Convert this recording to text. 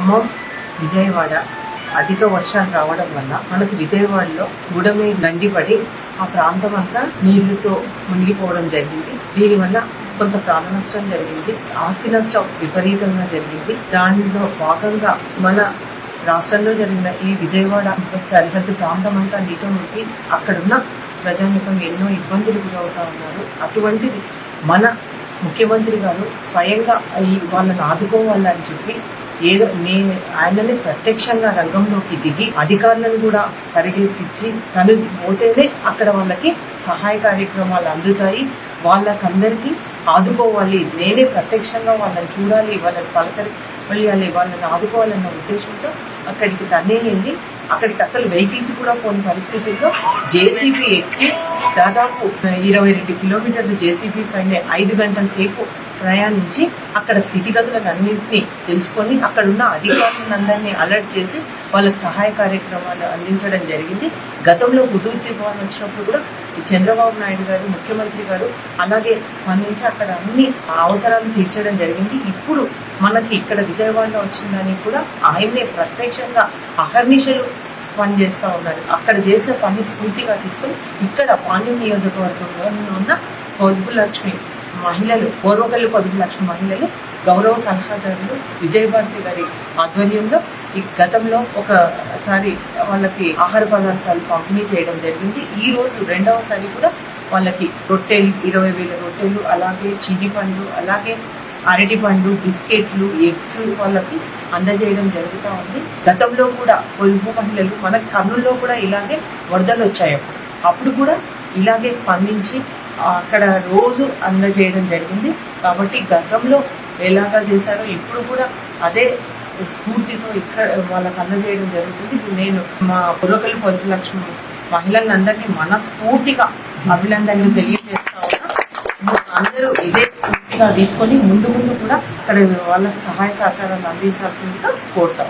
ఖమ్మం విజయవాడ అధిక వర్షాలు రావడం వల్ల మనకు విజయవాడలో గుడమే గండిపడి ఆ ప్రాంతం అంతా నీళ్ళతో మునిగిపోవడం జరిగింది. దీనివల్ల కొంత ప్రాణ నష్టం జరిగింది. ఆస్తి నష్టం విపరీతంగా జరిగింది. దానిలో భాగంగా మన రాష్ట్రంలో జరిగిన ఈ విజయవాడ సరిహద్దు ప్రాంతం అంతా నీట మునిగి అక్కడున్న ప్రజానికం ఎన్నో ఇబ్బందులు గురవుతా ఉన్నారు. అటువంటిది మన ముఖ్యమంత్రి గారు స్వయంగా ఈ వాళ్ళని ఆదుకోవాలని చెప్పి ఏదో నే ఆయననే ప్రత్యక్షంగా రంగంలోకి దిగి అధికారులను కూడా పరిగెత్తించి తను పోతేనే అక్కడ వాళ్ళకి సహాయ కార్యక్రమాలు అందుతాయి. వాళ్ళకందరికీ ఆదుకోవాలి. నేనే ప్రత్యక్షంగా వాళ్ళని చూడాలి వాళ్ళని పలకరి వెళ్ళాలి వాళ్ళని ఆదుకోవాలన్న ఉద్దేశంతో అక్కడికి తనే వెళ్ళి అక్కడికి అసలు వెహికల్స్ కూడా పోని పరిస్థితుల్లో జేసీబీ ఎక్కి దాదాపు ఇరవై రెండు కిలోమీటర్లు జేసీబీ పైన ఐదు గంటల సేపు ప్రయాణించి అక్కడ స్థితిగతులను అన్నింటినీ తెలుసుకొని అక్కడ ఉన్న అధికారులందరినీ అలర్ట్ చేసి వాళ్ళకి సహాయ కార్యక్రమాలు అందించడం జరిగింది. గతంలో హుదూర్ తుఫాన్ వచ్చినప్పుడు కూడా చంద్రబాబు నాయుడు గారు ముఖ్యమంత్రి గారు అలాగే స్పందించి అక్కడ అన్ని అవసరాలు తీర్చడం జరిగింది. ఇప్పుడు మనకి ఇక్కడ విజయవాడలో వచ్చిందని కూడా ఆయన్నే ప్రత్యక్షంగా అహర్నిశలు పని చేస్తూ ఉన్నారు. అక్కడ చేసిన పని స్ఫూర్తిగా తీసుకొని ఇక్కడ పాండ్యం నియోజకవర్గంలో ఉన్న పొదుపు లక్ష్మి మహిళలు పూర్వకల్లు పొదుపు లక్ష్మి మహిళలు గౌరవ సలహాదారులు విజయభారతి గారి ఆధ్వర్యంలో ఈ గతంలో ఒకసారి వాళ్ళకి ఆహార పదార్థాలు పంపిణీ చేయడం జరిగింది. ఈ రోజు రెండవసారి కూడా వాళ్ళకి రొట్టెలు ఇరవై వేల రొట్టెలు అలాగే చిన్ని పండ్లు అలాగే అరటి పండ్లు బిస్కెట్లు ఎగ్స్ వాళ్ళకి అందజేయడం జరుగుతూ ఉంది. గతంలో కూడా పొదుపు మహిళలు మన కర్నూలులో కూడా ఇలాగే వరదలు వచ్చాయి. అప్పుడు కూడా ఇలాగే స్పందించి అక్కడ రోజు అందజేయడం జరిగింది. కాబట్టి గతంలో ఎలాగా చేశారో ఇప్పుడు కూడా అదే స్ఫూర్తితో ఇక్కడ వాళ్ళకి అందజేయడం జరుగుతుంది. నేను మా పురోకలి పొదుపు లక్ష్మి మహిళలందరినీ మనస్ఫూర్తిగా అభినందనలు తెలియజేస్తా ఉన్నా. అందరూ ఇదే స్ఫూర్తిగా తీసుకొని ముందు ముందు కూడా అక్కడ వాళ్ళకి సహాయ సహకారాలు అందించాల్సిందిగా కోరుతాం.